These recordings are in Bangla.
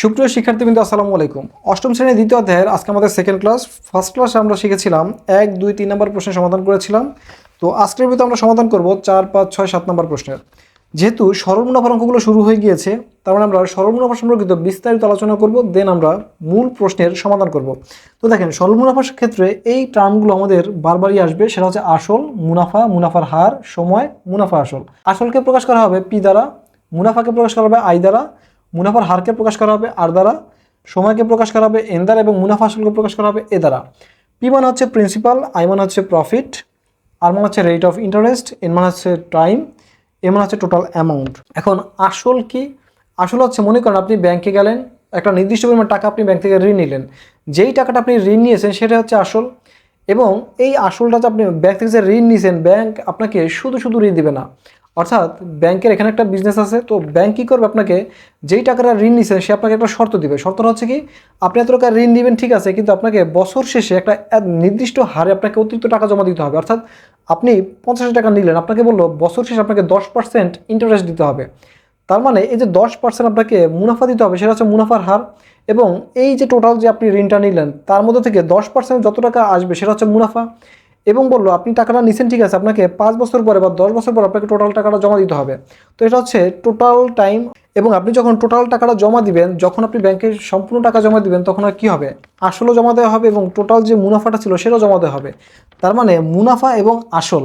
সুপ্রিয় শিক্ষার্থীবৃন্দ, আসসালামু আলাইকুম। অষ্টম শ্রেণির দ্বিতীয় অধ্যায়ের আজকে আমাদের সেকেন্ড ক্লাস ফার্স্ট ক্লাসে আমরা শিখেছিলাম এক, দুই, তিন নম্বর প্রশ্নের সমাধান করেছিলাম। তো আজকের ভিতরে আমরা সমাধান করব চার, পাঁচ, ছয়, সাত নম্বর প্রশ্নের। যেহেতু সরল মুনাফার শুরু হয়ে গিয়েছে, তার মানে আমরা সরল মুনাফা সম্পর্কিত বিস্তারিত আলোচনা করব দেন আমরা মূল প্রশ্নের সমাধান করব। তো দেখেন সরল মুনাফার ক্ষেত্রে এই টার্মগুলো আমাদের বারবারই আসবে, সেটা হচ্ছে আসল, মুনাফা, মুনাফার হার, সময়, মুনাফা আসল। আসলকে প্রকাশ করা হবে পি দ্বারা, মুনাফাকে প্রকাশ করা হবে আই দ্বারা মুনাফার হারকে প্রকাশ করা হবে আর দ্বারা, সময়কে প্রকাশ করা হবে এন দ্বারা এবং মুনাফা আসলকে প্রকাশ করা হবে এ দ্বারা। পি মান হচ্ছে প্রিন্সিপাল আই মান হচ্ছে প্রফিট আর মান হচ্ছে রেট অফ ইন্টারেস্ট এন মান হচ্ছে টাইম এ মান হচ্ছে টোটাল অ্যামাউন্ট এখন আসল কি? আসল হচ্ছে মনে করেন আপনি ব্যাংকে গেলেন, একটা নির্দিষ্ট পরিমাণ টাকা আপনি ব্যাংক থেকে ঋণ নিলেন। যেই টাকাটা আপনি ঋণ নিয়েছেন সেটা হচ্ছে আসল এবং এই আসলটা যে আপনি ব্যাংক থেকে যে ঋণ নিয়েছেন ব্যাংক আপনাকে শুধু শুধু ঋণ দিবে না। অর্থাৎ ব্যাংকের এখানে একটা বিজনেস আছে, তো ব্যাংক কী করবে আপনাকে যেই টাকাটা ঋণ নিছেন সে আপনাকে একটা শর্ত দিবে। শর্তটা হচ্ছে কি, আপনি এত টাকা ঋণ দিবেন, ঠিক আছে, কিন্তু আপনাকে বছর শেষে একটা এক নির্দিষ্ট হারে আপনাকে অতিরিক্ত টাকা জমা দিতে হবে। অর্থাৎ আপনি পঞ্চাশ টাকা নিলেন, আপনাকে বলল বছর শেষে আপনাকে দশ পার্সেন্ট ইন্টারেস্ট দিতে হবে। তার মানে এই যে দশ পার্সেন্ট আপনাকে মুনাফা দিতে হবে, সেটা হচ্ছে মুনাফার হার এবং এই যে টোটাল যে আপনি ঋণটা নিলেন, তার মধ্যে থেকে দশ পার্সেন্ট যত টাকা আসবে, সেটা হচ্ছে মুনাফা। এবং বলল, আপনি টাকাটা নিছেন, ঠিক আছে, আপনাকে পাঁচ বছর পরে বা দশ বছর পরে আপনাকে টোটাল টাকাটা জমা দিতে হবে। তো এটা হচ্ছে টোটাল টাইম এবং আপনি যখন টোটাল টাকাটা জমা দিবেন, যখন আপনি ব্যাংকে সম্পূর্ণ টাকা জমা দিবেন, তখন আর কী হবে? আসলও জমা দেওয়া হবে এবং টোটাল যে মুনাফাটা ছিল, সেটাও জমা দেওয়া হবে। তার মানে মুনাফা এবং আসল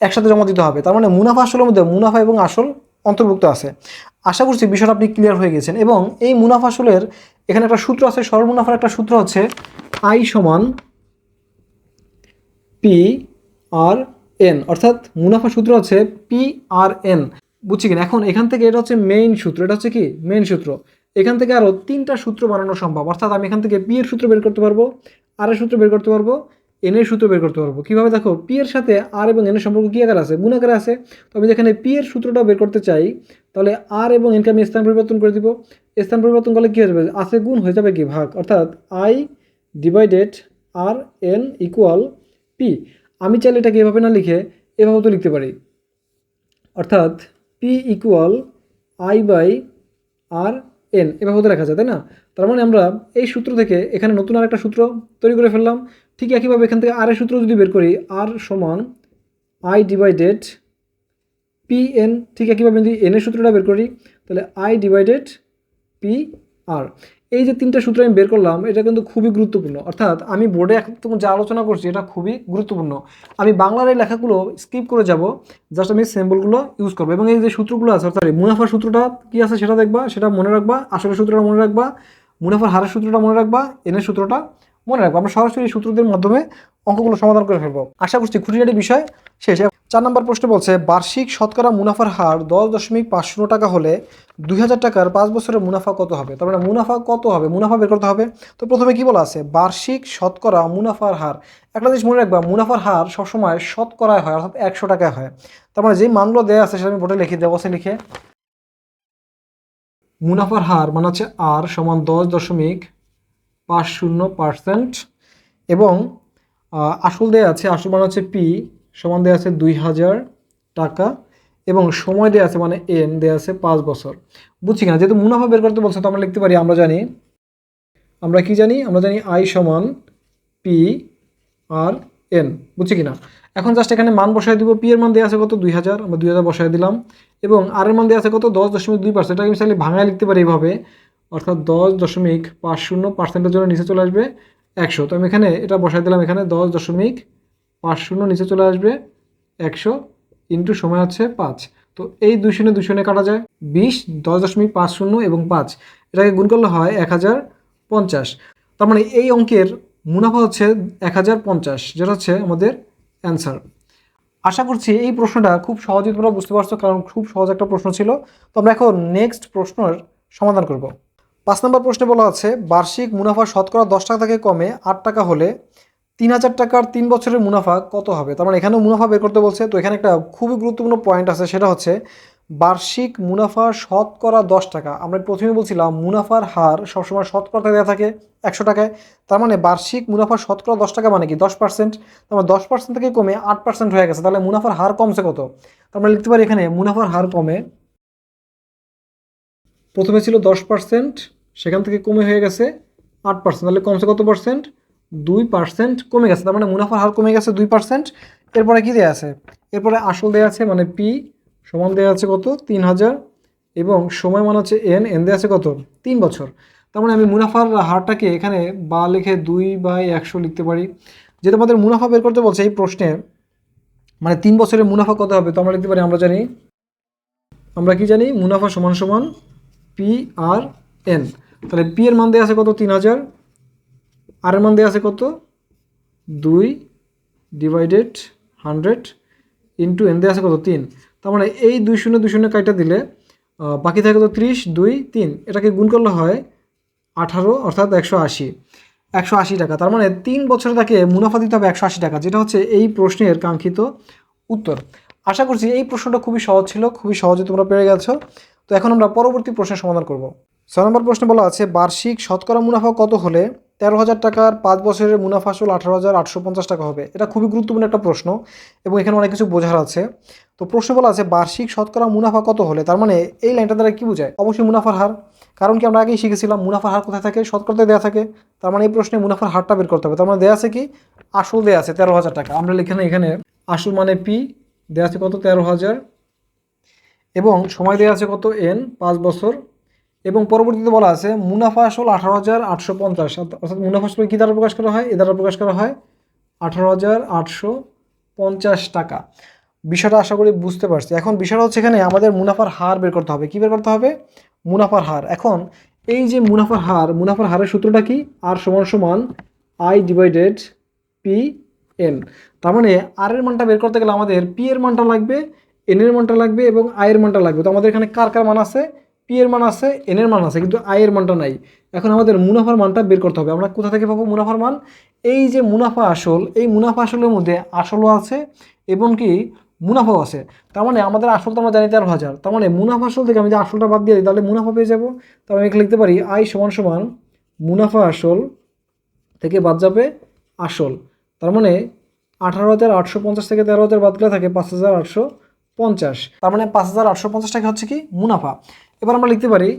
একসাথে জমা দিতে হবে। তার মানে মুনাফা আসলের মধ্যে মুনাফা এবং আসল অন্তর্ভুক্ত আছে। আশা করছি বিষয়টা আপনি ক্লিয়ার হয়ে গেছেন এবং এই মুনাফা আসলের এখানে একটা সূত্র আছে, সরল মুনাফার একটা সূত্র হচ্ছে আই সমান পি আর এন অর্থাৎ মুনাফা সূত্র হচ্ছে পি আর এন বুঝছি কিনা? এখন এখান থেকে এটা হচ্ছে মেইন সূত্র, এটা হচ্ছে কি? মেইন সূত্র। এখান থেকে আরও তিনটা সূত্র বানানো সম্ভব। অর্থাৎ আমি এখান থেকে পি এর সূত্র বের করতে পারব আর এর সূত্র বের করতে পারব এন এর সূত্র বের করতে পারব। কীভাবে? দেখো পি এর সাথে আর এবং এনের সম্পর্ক কী আকার আছে? গুণ আকারে আছে। তো আমি যেখানে পি এর সূত্রটা বের করতে চাই, তাহলে আর এবং এনকে আমি স্থান পরিবর্তন করে দিব। স্থান পরিবর্তন করলে কী হয়ে যাবে? আছে গুণ, হয়ে যাবে কি? ভাগ। অর্থাৎ I divided R N equal P, আমি চাইলে এটাকে এভাবে না লিখে এভাবে তো লিখতে পারি। অর্থাৎ P equal I by R N এভাবে তো লেখা যায়, তাই না? তার মানে আমরা এই সূত্র থেকে এখানে নতুন আরেকটা সূত্র তৈরি করে ফেললাম। ঠিক একইভাবে এখান থেকে আর এর সূত্র যদি বের করি আর সমান আই ডিভাইডেড পি এন ঠিক একইভাবে যদি এন এর সূত্রটা বের করি, তাহলে আই ডিভাইডেড পি আর এই যে তিনটা সূত্র আমি বের করলাম, এটা কিন্তু খুবই গুরুত্বপূর্ণ। অর্থাৎ আমি বোর্ডে একদম যা আলোচনা করছি, এটা খুবই গুরুত্বপূর্ণ। আমি বাংলার এই লেখাগুলো স্কিপ করে যাব জাস্ট আমি সিম্বলগুলো ইউজ করব। এবং এই যে সূত্রগুলো আছে, অর্থাৎ মুনাফার সূত্রটা কী আছে সেটা দেখবা, সেটা মনে রাখবা আসলে সূত্রটা মনে রাখবা, মুনাফার হারের সূত্রটা মনে রাখবা, এনের সূত্রটা মনে রাখব। আমরা সরাসরি সূত্রদের মাধ্যমে অঙ্কগুলো সমাধান করে ফেলব। আশা করছি খুঁটিনাটি বিষয় শেষ। চার নম্বর প্রশ্ন বলছে, বার্ষিক শতকরা মুনাফার হার দশ দশমিক পাঁচ শূন্য টাকা হলে দুই হাজার টাকার পাঁচ বছরের মুনাফা কত হবে? তার মানে মুনাফা কত হবে? মুনাফা বের করতে হবে। তো প্রথমে কি বলা আছে? বার্ষিক শতকরা মুনাফার হার। একটা জিনিস মনে রাখবা, মুনাফার হার সবসময় শতকরায় হয়, অর্থাৎ একশো টাকায় হয়। তার মানে যেই মানগুলো দেওয়া আছে সেটা আমি বোর্ডে লিখে দেবো সে লিখে। মুনাফার হার মানে হচ্ছে আর সমান দশ দশমিক পাঁচ শূন্য পার্সেন্ট এবং আসল দেওয়া আছে, আসল মানে হচ্ছে পি সমান দেওয়া আছে দুই হাজার টাকা এবং সময় দেওয়া আছে মানে এন দেওয়া আছে পাঁচ বছর। বুঝছি কিনা? যেহেতু মুনাফা বের করতে বলছে, তো আমরা লিখতে পারি, আমরা জানি, আমরা কি জানি? আমরা জানি আই সমান পি আর এন বুঝছি কিনা? এখন জাস্ট এখানে মান বসায় দিব পি এর মান দেওয়া আছে কত? দুই হাজার, আমরা দুই হাজার বসায় দিলাম এবং আর এর মান দেওয়া আছে কত? দশ দশমিক দুই পার্সেন্ট এটা আমি চাইলে ভাঙায় লিখতে পারি এইভাবে, অর্থাৎ দশ দশমিক পাঁচ শূন্য পার্সেন্টের জন্য নিচে চলে আসবে। একশো। তো আমি এখানে এটা বসাই দিলাম এখানে দশ দশমিক পাঁচ শূন্য নিচে চলে আসবে একশো ইন্টু সময় হচ্ছে পাঁচ। তো এই দুই শূন্য দুই শূন্য কাটা যায় বিশ, দশ দশমিক পাঁচ শূন্য এবং পাঁচ। এটাকে গুণ করলে হয় এক হাজার পঞ্চাশ। তার মানে এই অঙ্কের মুনাফা হচ্ছে এক হাজার পঞ্চাশ, যেটা হচ্ছে আমাদের অ্যান্সার। আশা করছি এই প্রশ্নটা খুব সহজেই তোমরা বুঝতে পারছ, কারণ খুব সহজ একটা প্রশ্ন ছিল। তো আমরা এখন নেক্সট প্রশ্নের সমাধান করব। পাঁচ নম্বর প্রশ্নে বলা আছে, বার্ষিক মুনাফা শতকরা দশ টাকা থেকে কমে আট টাকা হলে তিন হাজার টাকার তিন বছরের মুনাফা কত হবে? তার মানে এখানেও মুনাফা বের করতে বলছে। তো এখানে একটা খুবই গুরুত্বপূর্ণ পয়েন্ট আছে, সেটা হচ্ছে বার্ষিক মুনাফা শতকরা দশ টাকা। আমরা প্রথমে বলছিলাম মুনাফার হার সবসময় শতকরা দেওয়া থাকে একশো টাকায়। তার মানে বার্ষিক মুনাফা শতকরা দশ টাকা মানে কি? দশ পার্সেন্ট তার মানে দশ পার্সেন্ট থেকে কমে আট পার্সেন্ট হয়ে গেছে। তাহলে মুনাফার হার কমছে কত? তার মানে লিখতে পারি এখানে মুনাফার হার কমে প্রথমে ছিল দশ পার্সেন্ট সেখান থেকে কমে হয়ে গেছে আট পার্সেন্ট তাহলে কমছে কত পার্সেন্ট দুই পার্সেন্ট কমে গেছে, তার মানে মুনাফার হার কমে গেছে দুই পার্সেন্ট এরপরে কী দেওয়া আছে? এরপরে আসল দেওয়া আছে মানে পি সমান দেওয়া আছে কত? তিন হাজার। এবং সময় মান হচ্ছে এন এন দেওয়া আছে কত? তিন বছর। তার মানে আমি মুনাফার হারটাকে এখানে বা লিখে দুই বাই একশো লিখতে পারি। যেটা আমাদের মুনাফা বের করতে বলছে এই প্রশ্নে মানে তিন বছরের মুনাফা কত হবে? তো আমরা লিখতে পারি, আমরা জানি, আমরা কি জানি? মুনাফা সমান সমান পি আর এন তাহলে পি এর মান দেওয়া আছে কত? তিন হাজার। আর এর মান দেওয়া আছে কত? দুই ডিভাইডেড হান্ড্রেড ইন্টু এন দেওয়া আছে কত? তিন। তার মানে এই দুই শূন্য দুই শূন্য কাইটা দিলে বাকি থাকে কত? ত্রিশ, দুই, তিন। এটাকে গুণ করলে হয় আঠারো, অর্থাৎ একশো আশি। একশো আশি টাকা। তার মানে তিন বছরে তাকে মুনাফা দিতে হবে একশো আশি টাকা। যেটা হচ্ছে এই প্রশ্নের কাঙ্ক্ষিত উত্তর। আশা করছি এই প্রশ্নটা খুবই সহজ ছিল, খুবই সহজে তোমরা পেরে গেছো। তো এখন আমরা পরবর্তী প্রশ্নের সমাধান করব। ছয় নম্বর প্রশ্নে বলা আছে, বার্ষিক শতকরা মুনাফা কত হলে তেরো হাজার টাকার পাঁচ বছরের মুনাফা আসল আঠারো হাজার আটশো পঞ্চাশ টাকা হবে? এটা খুবই গুরুত্বপূর্ণ একটা প্রশ্ন এবং এখানে অনেক কিছু বোঝার আছে। তো প্রশ্ন বলা আছে, বার্ষিক শতকরা মুনাফা কত হলে? তার মানে এই লাইনটা দ্বারা কী বোঝায়? অবশ্যই মুনাফার হার। কারণ কি আমরা আগেই শিখেছিলাম, মুনাফার হার কোথায় থাকে? শতকরাতে দেওয়া থাকে। তার মানে এই প্রশ্নে মুনাফার হারটা বের করতে হবে। তার মানে দেওয়া আছে কি? আসল দেওয়া আছে তেরো হাজার টাকা। আমরা এখানে এখানে, আসল মানে পি দেওয়া আছে কত? তেরো হাজার। এবং সময় দেওয়া আছে কত? এন পাঁচ বছর। এবং পরবর্তীতে বলা আছে, মুনাফা আসল আঠারো হাজার আটশো পঞ্চাশ। অর্থাৎ মুনাফা আসল কী দ্বারা প্রকাশ করা হয়? এ দ্বারা প্রকাশ করা হয় আঠারো হাজার আটশো পঞ্চাশ টাকা। বিষয়টা আশা করি বুঝতে পারছি। এখন বিষয়টা হচ্ছে এখানে আমাদের মুনাফার হার বের করতে হবে। কী বের করতে হবে? মুনাফার হার। এখন এই যে মুনাফার হার, মুনাফার হারের সূত্রটা কি? আর সমান সমান আই ডিভাইডেড পি এন তার মানে আর এর মানটা বের করতে গেলে আমাদের পি এর মানটা লাগবে এন এর মানটা লাগবে এবং আই এর মানটা লাগবে। তো আমাদের এখানে কার কার মান আছে? পি এর মান আছে এন এর মান আছে, কিন্তু আই এর মানটা নাই। এখন আমাদের মুনাফার মানটা বের করতে হবে। আমরা কোথা থেকে পাবো মুনাফার মান? এই যে মুনাফা আসল, এই মুনাফা আসলের মধ্যে আসলও আছে এবং কি মুনাফাও আছে। তার মানে আমাদের আসল তো আমরা জানি তেরো হাজার। তার মানে মুনাফা আসল থেকে আমি যে আসলটা বাদ দিয়ে দিই, তাহলে মুনাফা পেয়ে যাব। তাহলে আমি লিখতে পারি আই সমান সমান মুনাফা আসল থেকে বাদ যাবে আসল। তার মানে আঠারো হাজার আটশো পঞ্চাশ থেকে তেরো হাজার বাদ গেলে থাকে পাঁচ হাজার আটশো পঞ্চাশ। তার মানে পাঁচ হাজার আটশো পঞ্চাশ টাকা হচ্ছে কি মুনাফা। এবার আমরা লিখতে পারি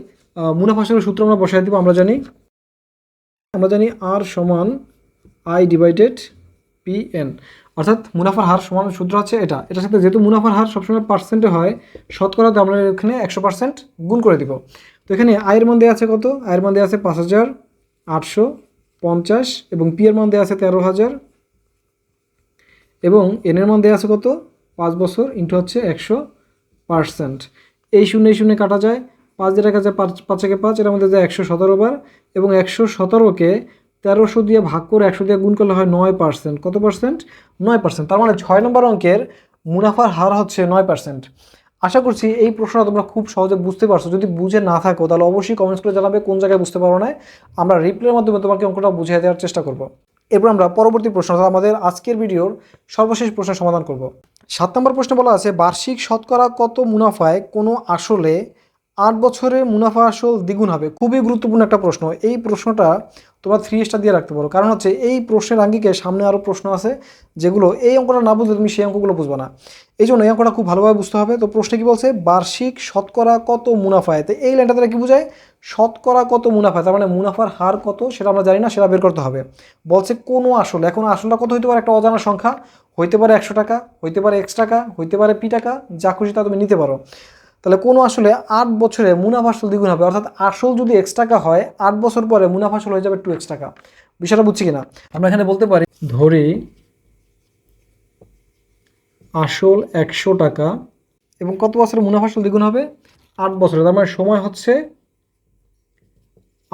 মুনাফা আসলের সূত্র আমরা বসাই দিব, আমরা জানি আমরা জানি আর সমান আই ডিভাইডেড পি এন অর্থাৎ মুনাফার হার সমান সূত্র হচ্ছে এটা। এটার সাথে যেহেতু মুনাফার হার সবসময় পার্সেন্টে হয় শতকরাতে আমরা এখানে একশো পার্সেন্ট গুণ করে দিব। তো এখানে আয়ের মান দেওয়া আছে কত? আয়ের মান দেওয়া আছে পাঁচ হাজার আটশো পঞ্চাশ এবং পি এর মান দেওয়া আছে তেরো হাজার। এবং এনের মান দেওয়া আছে কত? পাঁচ বছর ইন্টু হচ্ছে একশো পার্সেন্ট এই শূন্য শূন্য কাটা যায়, পাঁচ দিয়ে রাখা যায় পাঁচ পাঁচ একে পাঁচ, এর মধ্যে যায় একশো সতেরো বার, এবং একশো সতেরোকে তেরোশো দিয়ে ভাগ করে একশো দিয়ে গুণ করলে হয় নয় পার্সেন্ট কত পার্সেন্ট নয় পার্সেন্ট তার মানে ছয় নম্বর অঙ্কের মুনাফার হার হচ্ছে নয় পার্সেন্ট আশা করছি এই প্রশ্নটা তোমরা খুব সহজে বুঝতে পারছ। যদি বুঝে না থাকো, তাহলে অবশ্যই কমেন্টস করে জানাবে, কোন জায়গায় বুঝতে পারো না আমরা রিপ্লের মাধ্যমে তোমাকে অঙ্কটা বুঝিয়ে দেওয়ার চেষ্টা করব। এরপর আমরা পরবর্তী প্রশ্ন আমাদের আজকের ভিডিওর সর্বশেষ প্রশ্নের সমাধান করব। সাত নম্বর প্রশ্নে বলা আছে বার্ষিক শতকরা কত মুনাফায় কোনো আসলে আট বছরে মুনাফা আসল দ্বিগুণ হবে। খুবই গুরুত্বপূর্ণ একটা প্রশ্ন। এই প্রশ্নটা তোমরা থ্রি স্টার দিয়ে রাখতে পারো। কারণ হচ্ছে এই প্রশ্নের আঙ্গিকে সামনে আরও প্রশ্ন আছে, যেগুলো এই অঙ্কটা না বুঝলে তুমি সেই অঙ্কগুলো বুঝবে না। এই জন্য এই অঙ্কটা খুব ভালোভাবে বুঝতে হবে। তো প্রশ্নে কি বলছে? বার্ষিক শতকরা কত মুনাফায়? তো এই লাইনটা দ্বারা কি বোঝায়? শতকরা কত মুনাফা তার মানে মুনাফার হার কত সেটা আমরা জানি না, সেটা বের করতে হবে। বলছে কোনো আসল? এখন আসলটা কত হইতে পারে? একটা অজানা সংখ্যা। হইতে পারে একশো টাকা, হইতে পারে এক্স টাকা, হইতে পারে পি টাকা, যা খুশি তা তুমি নিতে পারো। তাহলে কোনো আসলে আট বছরে মুনাফা আসল দ্বিগুণ হবে। অর্থাৎ আসল যদি এক্স টাকা হয়, আট বছর পরে মুনাফা আসল হয়ে যাবে টু এক্স টাকা। বিষয়টা বুঝছি কিনা? আমরা এখানে বলতে পারি, ধরি আসল একশো টাকা এবং কত বছরে মুনাফা আসল দ্বিগুণ হবে? আট বছরে। তার মানে সময় হচ্ছে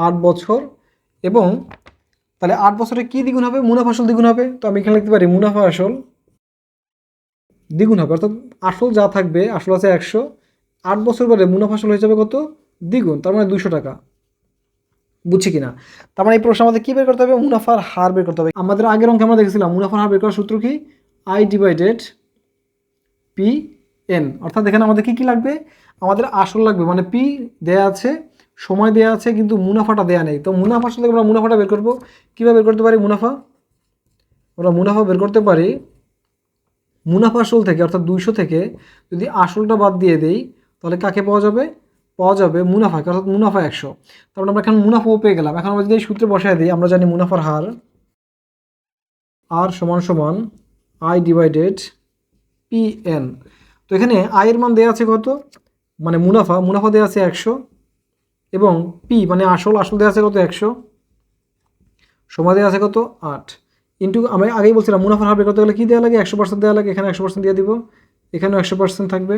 আট বছর এবং তাহলে আট বছরে কি দ্বিগুণ হবে? মুনাফা আসল দ্বিগুণ হবে। তো আমি এখানে লিখতে পারি, মুনাফা আসল দ্বিগুণ হবে। অর্থাৎ আসল যা থাকবে, আসল আছে একশো। আট বছর পরে মুনাফা আসল হয়ে যাবে কত? দ্বিগুণ, তার মানে দুশো টাকা। বুঝছি কিনা? তার মানে এই প্রশ্ন আমাদের কী বের করতে হবে? মুনাফার হার বের করতে হবে। আমাদের আগের অঙ্কে আমরা দেখেছিলাম, মুনাফার হার বের করার সূত্র কি? আই ডিভাইডেড পি এন অর্থাৎ এখানে আমাদের কী কী লাগবে? আমাদের আসল লাগবে মানে পি দেয়া আছে, সময় দেয়া আছে, কিন্তু মুনাফাটা দেয়া নেই। তো মুনাফা আসলে আমরা মুনাফাটা বের করব। কীভাবে বের করতে পারি মুনাফা? আমরা মুনাফা বের করতে পারি মুনাফা আসল থেকে, অর্থাৎ দুইশো থেকে, যদি আসলটা বাদ দিয়ে দেই তাহলে কাকে পাওয়া যাবে? পাওয়া যাবে মুনাফা অর্থাৎ মুনাফা একশো। তারপরে আমরা এখন মুনাফাও পেয়ে গেলাম। এখন আমরা যদি এই সূত্রে বসায় দিই, আমরা জানি মুনাফার হার আর সমান সমান আই ডিভাইডেড পি এন তো এখানে আয়ের মান দেওয়া আছে কত? মানে মুনাফা মুনাফা দেওয়া আছে একশো এবং পি মানে আসল আসল দেওয়া আছে কত? একশো। সময় দেওয়া আছে কত? আট। ইন্টু আমি আগেই বলছিলাম, মুনাফার হার বের করতে গেলে কী দেওয়া লাগে? একশো পার্সেন্ট দেওয়া লাগে, এখানে একশো পার্সেন্ট দিয়ে দিব। এখানেও একশো পার্সেন্ট থাকবে।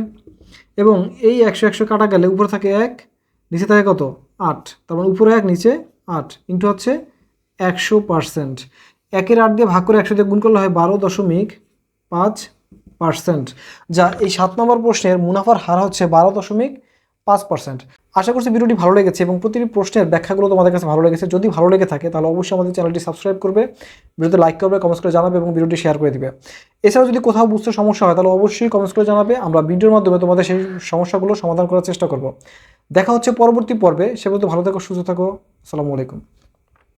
এবং এই একশো একশো কাটা গেলে উপরে থাকে এক, নিচে থাকে কত? আট। তার মানে উপরে এক, নিচে আট ইন্টু হচ্ছে একশো পার্সেন্ট। একের আট দিয়ে ভাগ করে একশো দিয়ে গুণ করলে হয় বারো দশমিক পাঁচ পার্সেন্ট। যা এই সাত নম্বর প্রশ্নের মুনাফার হার হচ্ছে বারো দশমিক পাঁচ পার্সেন্ট। আশা করছি ভিডিওটি ভালো লেগেছে এবং প্রতিটি প্রশ্নের ব্যাখ্যাগুলো তোমাদের কাছে ভালো লেগেছে। যদি ভালো লেগে থাকে, তাহলে অবশ্যই আমাদের চ্যানেলটি সাবস্ক্রাইব করবে, ভিডিওতে লাইক করবে কমেন্টস করে জানাবে এবং ভিডিওটি শেয়ার করে দিবে। এছাড়াও যদি কোথাও বুঝতে সমস্যা হয়, তাহলে অবশ্যই কমেন্টস করে জানাবে। আমরা ভিডিওর মাধ্যমে তোমাদের সেই সমস্যাগুলো সমাধান করার চেষ্টা করব। দেখা হচ্ছে পরবর্তী পর্বে। সে বলতে ভালো থাকো, সুস্থ থাকো। আসসালামু আলাইকুম।